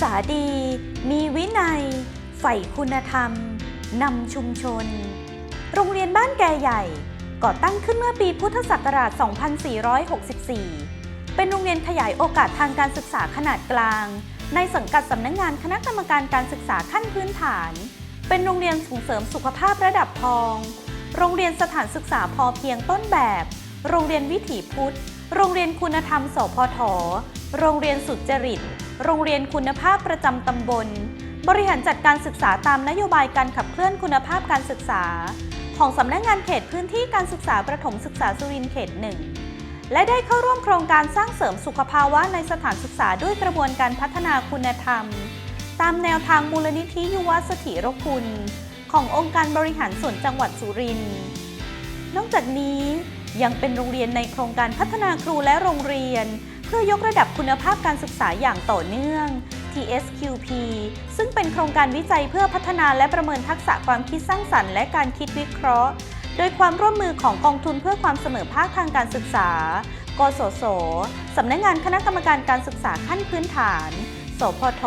ษาดี มีวินัย ใฝ่คุณธรรม นำชุมชน โรงเรียนบ้านแกใหญ่ ก่อตั้งขึ้นเมื่อปีพุทธศักราช 2464 เป็นโรงเรียนขยายโอกาสทางการศึกษาขนาดกลาง ในสังกัดสำนักงงานคณะกรรมการการศึกษาขั้นพื้นฐาน เป็นโรงเรียนส่งเสริมสุขภาพระดับพอง โรงเรียนสถานศึกษาพอเพียงต้นแบบ โรงเรียนวิถีพุทธ โรงเรียนคุณธรรมสพท โรงเรียนสุจริต โรงเรียนคุณภาพประจำตำบล บริหารจัดการศึกษาตามนโยบายการขับเคลื่อนคุณภาพการศึกษา ของสำนักงานเขตพื้นที่การศึกษาประถมศึกษาสุรินทร์เขตหนึ่งและได้เข้าร่วมโครงการสร้างเสริมสุขภาวะในสถานศึกษาด้วยกระบวนการพัฒนาคุณธรรม ตามแนวทางมูลนิธิยุวสถิรคุณ ขององค์การบริหารส่วนจังหวัดสุรินทร์ นอกจากนี้ยังเป็นโรงเรียนในโครงการพัฒนาครูและโรงเรียน เพื่อยกระดับคุณภาพการศึกษาอย่างต่อเนื่อง TSQP ซึ่งเป็นโครงการวิจัยเพื่อพัฒนาและประเมินทักษะความคิดสร้างสรรค์และการคิดวิเคราะห์ โดยความร่วมมือของกองทุนเพื่อความเสมอภาคทางการศึกษา กสศสำนักงานคณะกรรมการการศึกษาขั้นพื้นฐาน สพท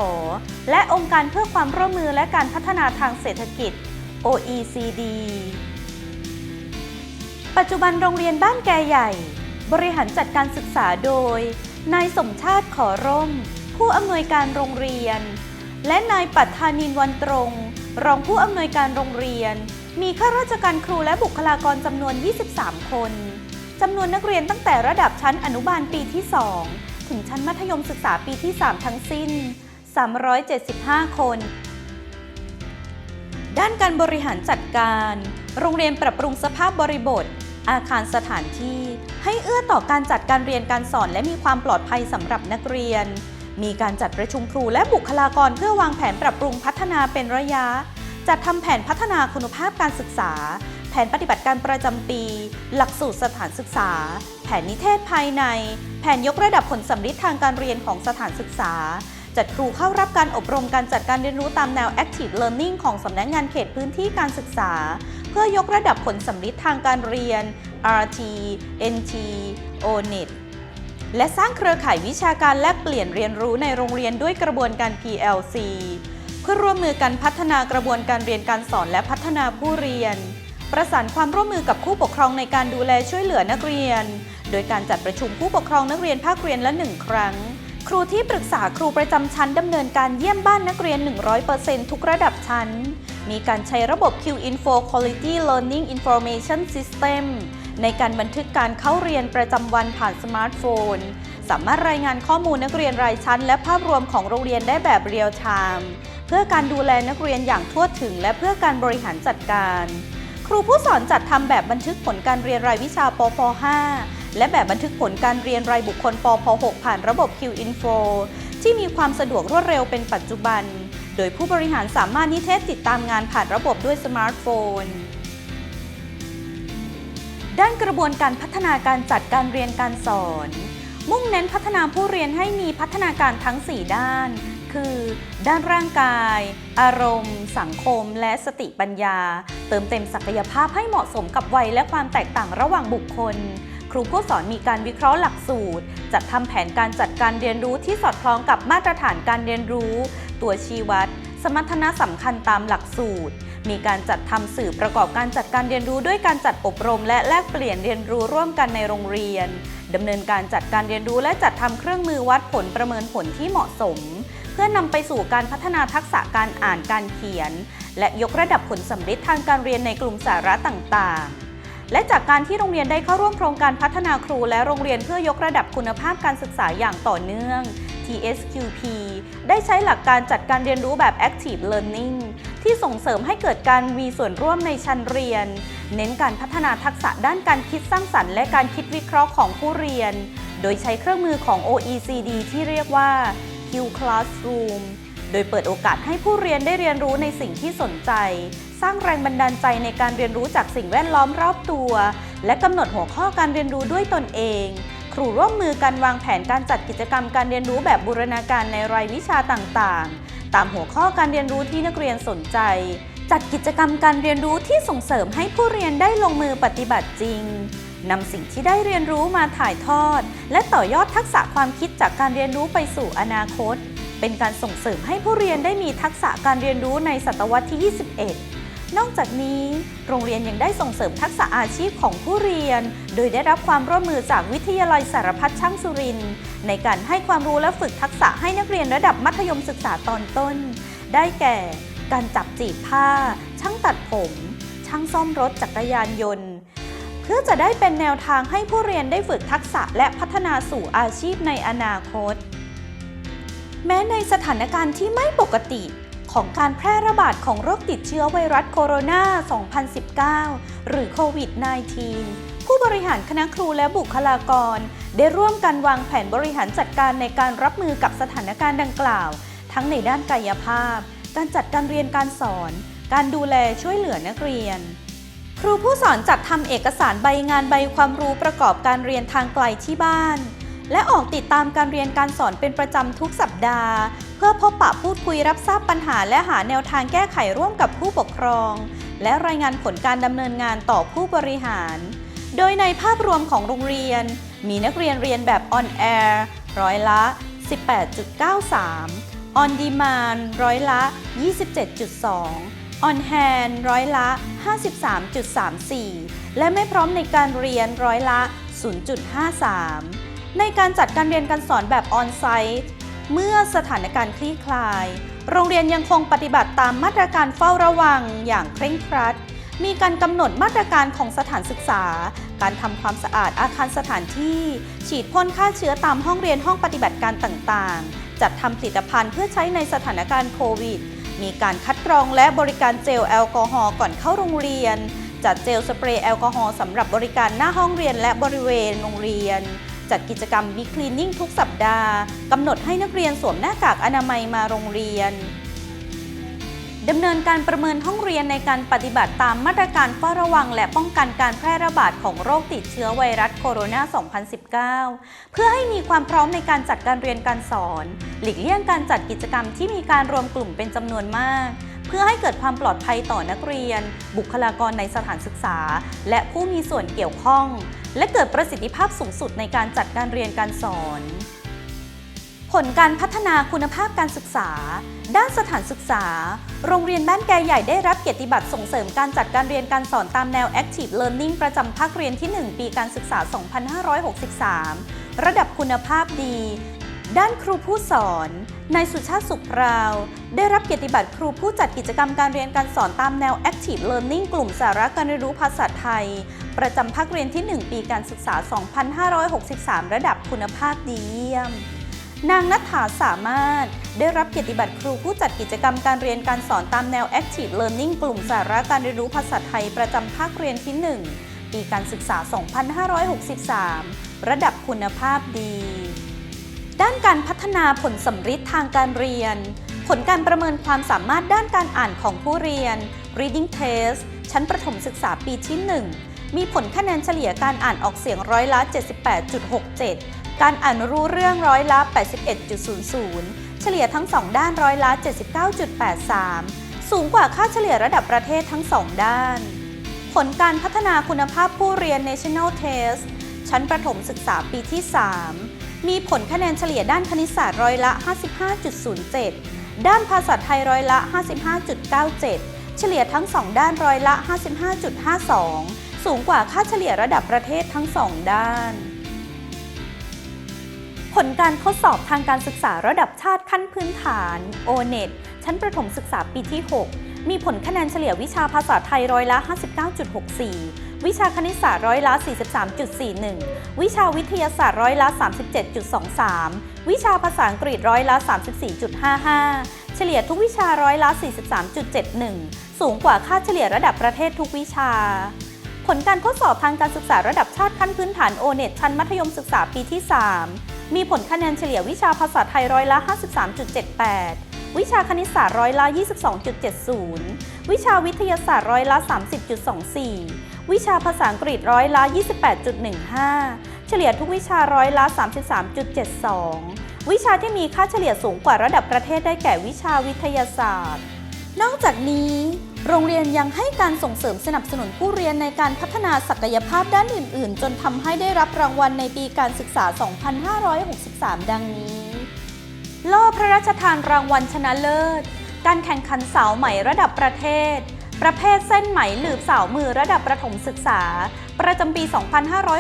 และองค์การเพื่อความร่วมมือและการพัฒนาทางเศรษฐกิจ OECD ปัจจุบันโรงเรียนบ้านแกใหญ่ บริหารจัดการศึกษาโดย นายสมชาติขอร่ม ผู้อำนวยการโรงเรียน และนายปัทธานินวันตรง รองผู้อำนวยการโรงเรียน มีข้าราชการครูและบุคลากรจำนวน 23 คนจำนวนนักเรียนตั้งแต่ระดับชั้นอนุบาลปีที่ 2 ถึงชั้นมัธยมศึกษาปีที่ 3 ทั้งสิ้น 375 คน ด้านการบริหารจัดการ โรงเรียนปรับปรุงสภาพบริบท อาคารสถานที่ ให้เอื้อต่อการจัดการเรียนการสอนและมีความปลอดภัยสำหรับนักเรียน มีการจัดประชุมครูและบุคลากรเพื่อวางแผนปรับปรุงพัฒนาเป็นระยะ จัดทำแผนพัฒนาคุณภาพการศึกษา แผนปฏิบัติการประจำปี หลักสูตรสถานศึกษา แผนนิเทศภายใน แผนยกระดับผลสำลิดทางการเรียนของสถานศึกษา จัดครูเข้ารับการอบรมการจัดการเรียนรู้ตามแนว Active Learning ของสำนักงานเขตพื้นที่การศึกษา เพื่อยกระดับผลสำลิดทางการเรียน RT NT ONET และสร้างเครือข่ายวิชาการแลกเปลี่ยนเรียนรู้ในโรงเรียนด้วยกระบวนการ PLC เพื่อร่วมมือกันพัฒนากระบวนการเรียนการสอนและพัฒนาผู้เรียน ประสานความร่วมมือกับผู้ปกครองในการดูแลช่วยเหลือนักเรียน โดยการจัดประชุมผู้ปกครองนักเรียนภาคเรียนละหนึ่งครั้ง ครูที่ปรึกษาครูประจำชั้นดำเนินการเยี่ยมบ้านนักเรียน 100%ทุกระดับชั้น มีการใช้ระบบ Q-Info Quality Learning Information System ในการบันทึกการเข้าเรียนประจำวันผ่านสมาร์ทโฟน สามารถรายงานข้อมูลนักเรียนรายชั้น และภาพรวมของโรงเรียนได้แบบเรียลไทม์เพื่อการดูแลนักเรียนอย่างทั่วถึง และเพื่อการบริหารจัดการ ครูผู้สอนจัดทำแบบบันทึกผลการเรียนรายวิชาปป .5 และแบบบันทึกผลการเรียนรายบุคคลปป .6 ผ่านระบบ Q-Info ที่มีความสะดวกรวดเร็วเป็นปัจจุบัน โดยผู้บริหารสามารถนิเทศติดตามงานผ่านระบบด้วยสมาร์ทโฟน ด้านกระบวนการพัฒนาการจัดการเรียนการสอน มุ่งเน้นพัฒนาผู้เรียนให้มีพัฒนาการทั้ง 4 ด้าน คือ ด้านร่างกาย อารมณ์ สังคม และสติปัญญา เติมเต็มศักยภาพให้เหมาะสมกับวัยและความแตกต่างระหว่างบุคคล ครูผู้สอนมีการวิเคราะห์หลักสูตร จัดทำแผนการจัดการเรียนรู้ที่สอดคล้องกับมาตรฐานการเรียนรู้ ตัวชี้วัด สมรรถนะสำคัญตามหลักสูตร มีการจัดทำสื่อประกอบการจัดการเรียนรู้ด้วยการจัดอบรม และแลกเปลี่ยนเรียนรู้ร่วมกันในโรงเรียนดำเนินการจัดการเรียนรู้และจัดทำเครื่องมือวัดผลประเมินผลที่เหมาะสม เพื่อนำไปสู่การพัฒนาทักษะการอ่านการเขียน และยกระดับผลสำลิดทางการเรียนในกลุ่มสาระต่างๆและจากการที่โรงเรียนได้เข้าร่วมโครงการพัฒนาครูและโรงเรียนเพื่อยกระดับคุณภาพการศึกษาอย่างต่อเนื่อง TSQP ได้ใช้หลักการจัดการเรียนรู้แบบ Active Learning ที่ส่งเสริมให้เกิดการมีส่วนร่วมในชั้นเรียน เน้นการพัฒนาทักษะด้านการคิดสร้างสรรค์และการคิดวิเคราะห์ของผู้เรียน โดยใช้เครื่องมือของ OECD ที่เรียกว่า Q Classroom โดยเปิดโอกาสให้ผู้เรียนได้เรียนรู้ในสิ่งที่สนใจ สร้างแรงบันดาลใจในการเรียนรู้จากสิ่งแวดล้อมรอบตัว และกำหนดหัวข้อการเรียนรู้ด้วยตนเอง รูร่วมมือกันวางแผนการจัดกิจกรรมการเรียนรู้แบบบูรณาการในรายวิชาต่างๆ ตามหัวข้อการเรียนรู้ที่นักเรียนสนใจ จัดกิจกรรมการเรียนรู้ที่ส่งเสริมให้ผู้เรียนได้ลงมือปฏิบัติจริงนำสิ่งที่ได้เรียนรู้มาถ่ายทอด และต่อยอดทักษะความคิดจากการเรียนรู้ไปสู่อนาคต เป็นการส่งเสริมให้ผู้เรียนได้มีทักษะการเรียนรู้ในศตวรรษที่ 21 นอกจากนี้ โรงเรียนยังได้ส่งเสริมทักษะอาชีพของผู้เรียน โดยได้รับความร่วมมือจากวิทยาลัยสารพัดช่างสุรินทร์ในการให้ความรู้และฝึกทักษะให้นักเรียนระดับมัธยมศึกษาตอนต้น ได้แก่ การจับจีบผ้า ช่างตัดผม ช่างซ่อมรถจักรยานยนต์ เพื่อจะได้เป็นแนวทางให้ผู้เรียนได้ฝึกทักษะและพัฒนาสู่อาชีพในอนาคต แม้ในสถานการณ์ที่ไม่ปกติ ของการแพร่ระบาดของโรคติดเชื้อไวรัสโคโรนา 2019 หรือโควิด -19 ผู้บริหารคณะครูและบุคลากร ได้ร่วมกันวางแผนบริหารจัดการในการรับมือกับสถานการณ์ดังกล่าว ทั้งในด้านกายภาพ การจัดการเรียนการสอน การดูแลช่วยเหลือนักเรียน ครูผู้สอนจัดทำเอกสารใบงานใบความรู้ประกอบการเรียนทางไกลที่บ้านและออกติดตามการเรียนการสอนเป็นประจำทุกสัปดาห์ เพื่อพบปะพูดคุยรับทราบปัญหาและหาแนวทางแก้ไขร่วมกับผู้ปกครอง และรายงานผลการดำเนินงานต่อผู้บริหาร โดยในภาพรวมของโรงเรียน มีนักเรียนเรียนแบบ on air ร้อยละ 18.93 on demand ร้อยละ 27.2 on hand ร้อยละ 53.34 และไม่พร้อมในการเรียนร้อยละ 0.53 ในการจัดการเรียนการสอนแบบ on-site เมื่อสถานการณ์คลี่คลาย โรงเรียนยังคงปฏิบัติตามมาตรการเฝ้าระวังอย่างเคร่งครัด มีการกำหนดมาตรการของสถานศึกษา การทำความสะอาดอาคารสถานที่ ฉีดพ่นฆ่าเชื้อตามห้องเรียนห้องปฏิบัติการต่างๆ จัดทำผลิตภัณฑ์เพื่อใช้ในสถานการณ์โควิด มีการคัดกรองและบริการเจลแอลกอฮอล์ก่อนเข้าโรงเรียน จัดเจลสเปรย์แอลกอฮอล์สำหรับบริการหน้าห้องเรียนและบริเวณโรงเรียน จัดกิจกรรมบิ๊กคลีนนิ่งทุกสัปดาห์กำหนดให้นักเรียนสวมหน้ากากอนามัยมาโรงเรียนดำเนินการประเมินห้องเรียนในการปฏิบัติตามมาตรการเฝ้าระวัง และป้องกันการแพร่ระบาดของโรคติดเชื้อไวรัสโคโรนา 2019 เพื่อให้มีความพร้อมในการจัดการเรียนการสอน หลีกเลี่ยงการจัดกิจกรรมที่มีการรวมกลุ่มเป็นจำนวนมาก เพื่อให้เกิดความปลอดภัยต่อนักเรียน บุคลากรในสถานศึกษา และผู้มีส่วนเกี่ยวข้อง และเกิดประสิทธิภาพสูงสุดในการจัดการเรียนการสอน ผลการพัฒนาคุณภาพการศึกษา ด้านสถานศึกษา โรงเรียนบ้านแกใหญ่ได้รับเกียรติบัตรส่งเสริมการจัดการเรียนการสอนตามแนว Active Learning ประจำภาคเรียนที่ 1 ปีการศึกษา 2563 ระดับคุณภาพดี ด้านครูผู้สอนนายสุชาติสุขพราว ได้รับเกียรติบัตรครูผู้จัดกิจกรรมการเรียนการสอนตามแนว Active Learning กลุ่มสาระการเรียนรู้ภาษาไทย ประจำภาคเรียนที่ 1 ปีการศึกษา 2563 ระดับคุณภาพดีเยี่ยม นางนัฐาสามารถ ได้รับเกียรติบัตรครูผู้จัดกิจกรรมการเรียนการสอนตามแนว Active Learning กลุ่มสาระการเรียนรู้ภาษาไทย ประจำภาคเรียนที่ 1 ปีการศึกษา 2563 ระดับคุณภาพดี ด้านการพัฒนาผลสัมฤทธิ์ทางการเรียน ผลการประเมินความสามารถด้านการอ่านของผู้เรียน Reading Test ชั้นประถมศึกษาปีที่ 1 มีผลคะแนนเฉลี่ยการอ่านออกเสียงร้อยละ 78.67 การอ่านรู้เรื่องร้อยละ 81.00 เฉลี่ยทั้ง 2 ด้านร้อยละ 79.83 สูงกว่าค่าเฉลี่ยระดับประเทศทั้ง 2 ด้าน ผลการพัฒนาคุณภาพผู้เรียน National Test ชั้นประถมศึกษาปีที่ 3 มีผลคะแนนเฉลี่ยด้านคณิตศาสตร์ร้อยละ 55.07 ด้านภาษาไทยร้อยละ 55.97 เฉลี่ยทั้ง 2 ด้านร้อยละ 55.52 สูงกว่าค่าเฉลี่ยระดับประเทศทั้ง 2 ด้าน ผลการทดสอบทางการศึกษาระดับชาติขั้นพื้นฐาน O-NET ชั้นประถมศึกษาปีที่ 6 มีผลคะแนนเฉลี่ยวิชาภาษาไทยร้อยละ 59.64 วิชาคณิตศาสตร์ร้อยละ 43.41 วิชาวิทยาศาสตร์ร้อยละ 37.23 วิชาภาษาอังกฤษร้อยละ 34.55 เฉลี่ยทุกวิชาร้อยละ 43.71 สูงกว่าค่าเฉลี่ยระดับประเทศทุกวิชา ผลการทดสอบทางการศึกษาระดับชาติขั้นพื้นฐาน O-NET ชั้นมัธยมศึกษาปีที่ 3 มีผลคะแนนเฉลี่ยวิชาภาษาไทยร้อยละ 53.78วิชาคณิตศาสตร์ร้อยละ 22.70 วิชาวิทยาศาสตร์ร้อยละ 30.24 วิชาภาษาอังกฤษร้อยละ 28.15 เฉลี่ยทุกวิชาร้อยละ 33.72 วิชาที่มีค่าเฉลี่ยสูงกว่าระดับประเทศได้แก่วิชาวิทยาศาสตร์ นอกจากนี้ โรงเรียนยังให้การส่งเสริมสนับสนุนผู้เรียนในการพัฒนาศักยภาพด้านอื่น ๆ จนทำให้ได้รับรางวัลในปีการศึกษา 2563 ดังนี้ล่อพระราชทานรางวัลชนะเลิศ การแข่งขันสาวไหมระดับประเทศ ประเภทเส้นไหมหลืบสาวมือระดับประถมศึกษา ประจำปี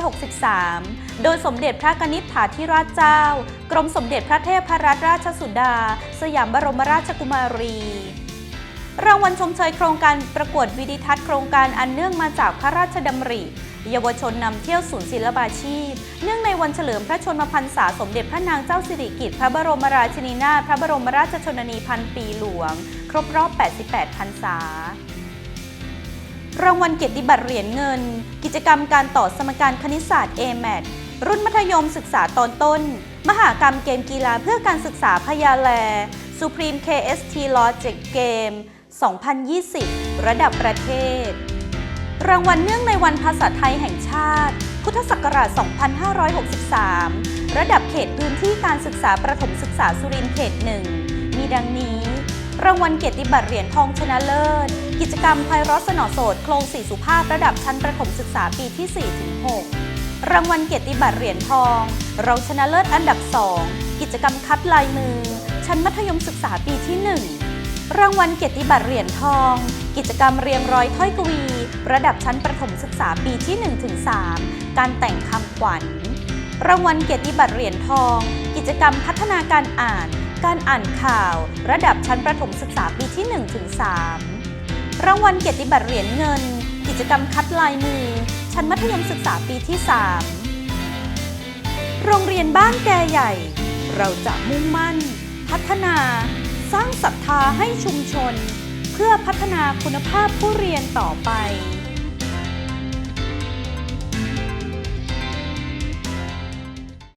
2563 โดยสมเด็จพระกนิษฐาธิราชเจ้า กรมสมเด็จพระเทพรัตนราชสุดา สยามบรมราชกุมารี รางวัลชมเชยโครงการประกวดวิดิทัศน์โครงการอันเนื่องมาจากพระราชดำริเยาวชนนำเที่ยวศูนย์ศิลปาชีพ เนื่องในวันเฉลิมพระชนมพรรษาสมเด็จพระนางเจ้าสิริกิติ์พระบรมราชินีนาถพระบรมราชชนนีพันปีหลวง ครบรอบ 88 พรรษา รางวัลเกียรติบัตรเหรียญเงิน กิจกรรมการต่อสมการคณิตศาสตร์ AMAT รุ่นมัธยมศึกษาตอนต้น มหากรรมเกมกีฬาเพื่อการศึกษาพยาแล Supreme KST Logic Game 2020 ระดับประเทศ รางวัลเนื่องในวันภาษาไทยแห่งชาติ พุทธศักราช 2563 ระดับเขตพื้นที่การศึกษาประถมศึกษาสุรินทร์เขตหนึ่ง มีดังนี้ รางวัลเกียรติบัตรเหรียญทองชนะเลิศ กิจกรรมไพเราะสนอโสดโครงสีสุภาพระดับชั้นประถมศึกษาปีที่ 4-6 รางวัลเกียรติบัตรเหรียญทอง เราชนะเลิศอันดับ 2 กิจกรรมคัดลายมือ ชั้นมัธยมศึกษาปีที่ 1 รางวัลเกียรติบัตรเหรียญทอง กิจกรรมเรียงร้อยถ้อยกวี ระดับชั้นประถมศึกษาปีที่ 1-3 การแต่งคำขวัญ รางวัลเกียรติบัตรเหรียญทอง กิจกรรมพัฒนาการอ่าน การอ่านข่าว ระดับชั้นประถมศึกษาปีที่ 1-3 รางวัลเกียรติบัตรเหรียญเงิน กิจกรรมคัดลายมือ ชั้นมัธยมศึกษาปีที่ 3 โรงเรียนบ้านแกใหญ่ เราจะมุ่งมั่น พัฒนา สร้างศรัทธาให้ชุมชน เพื่อพัฒนาคุณภาพผู้เรียนต่อไป